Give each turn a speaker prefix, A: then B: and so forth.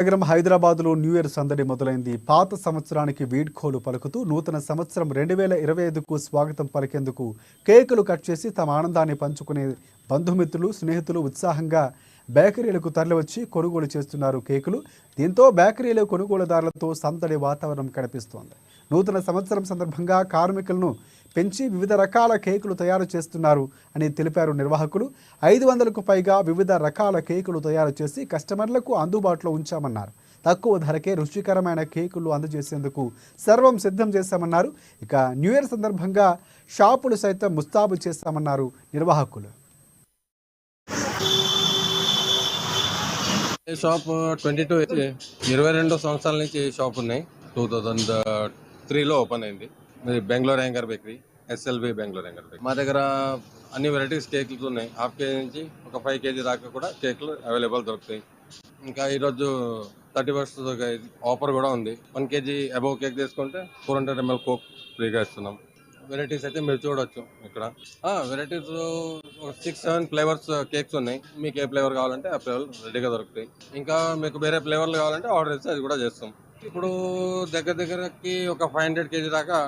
A: నగరం హైదరాబాద్లో new year సందడి మొదలైంది. పాత సంవత్సరానికి వీడ్కోలు పలుకుతూ నూతన సంవత్సరం రెండు వేల ఇరవై ఐదుకు స్వాగతం పలికేందుకు కేకులు కట్ చేసి తమ ఆనందాన్ని పంచుకునే బంధుమిత్రులు స్నేహితులు ఉత్సాహంగా బేకరీలకు తరలివచ్చి కొనుగోలు చేస్తున్నారు కేకులు. దీంతో బేకరీలు కొనుగోలుదారులతో సందడి వాతావరణం కనిపిస్తోంది. నూతన సంవత్సరం సందర్భంగా కార్మికులను పెంచి వివిధ రకాల కేకులు తయారు చేస్తున్నారు అని తెలిపారు నిర్వాహకులు. ఐదు వందలకు పైగా వివిధ రకాల కేకులు తయారు చేసి కస్టమర్లకు అందుబాటులో ఉంచామన్నారు. తక్కువ ధరకే రుచికరమైన కేకులు అందజేసేందుకు సర్వం సిద్ధం చేశామన్నారు. ఇక న్యూ ఇయర్ సందర్భంగా షాపులు సైతం ముస్తాబు చేస్తామన్నారు నిర్వాహకులు.
B: షాప్ ట్వంటీ టూ ఇరవై రెండు సంవత్సరాల నుంచి షాప్ ఉన్నాయి. టూ థౌజండ్ త్రీలో ఓపెన్ అయింది. మరి Bengaluru Iyengar bakery SLB Bengaluru Iyengar bakery. మా దగ్గర అన్ని వెరైటీస్ కేక్లు ఉన్నాయి. హాఫ్ కేజీ నుంచి ఒక ఫైవ్ కేజీ దాకా కూడా కేకులు అవైలబుల్ దొరుకుతాయి. ఇంకా ఈరోజు థర్టీ ఫస్ట్ ఆఫర్ కూడా ఉంది. వన్ కేజీ అబౌవ్ కేక్ తీసుకుంటే ఫోర్ హండ్రెడ్ ఎంఎల్ కోక్ ఫ్రీగా ఇస్తున్నాం. వెరైటీస్ అయితే మీరు చూడొచ్చు ఇక్కడ. Varieties six seven flavours cakes ఉన్నాయి. మీకు ఏ ఫ్లేవర్ కావాలంటే ఆ ఫ్లేవర్ రెడీగా దొరుకుతాయి. ఇంకా మీకు వేరే ఫ్లేవర్లు కావాలంటే ఆర్డర్ ఇస్తే అది కూడా చేస్తాం. ఇప్పుడు దగ్గర దగ్గరకి ఒక ఫైవ్ హండ్రెడ్ కేజీ దాకా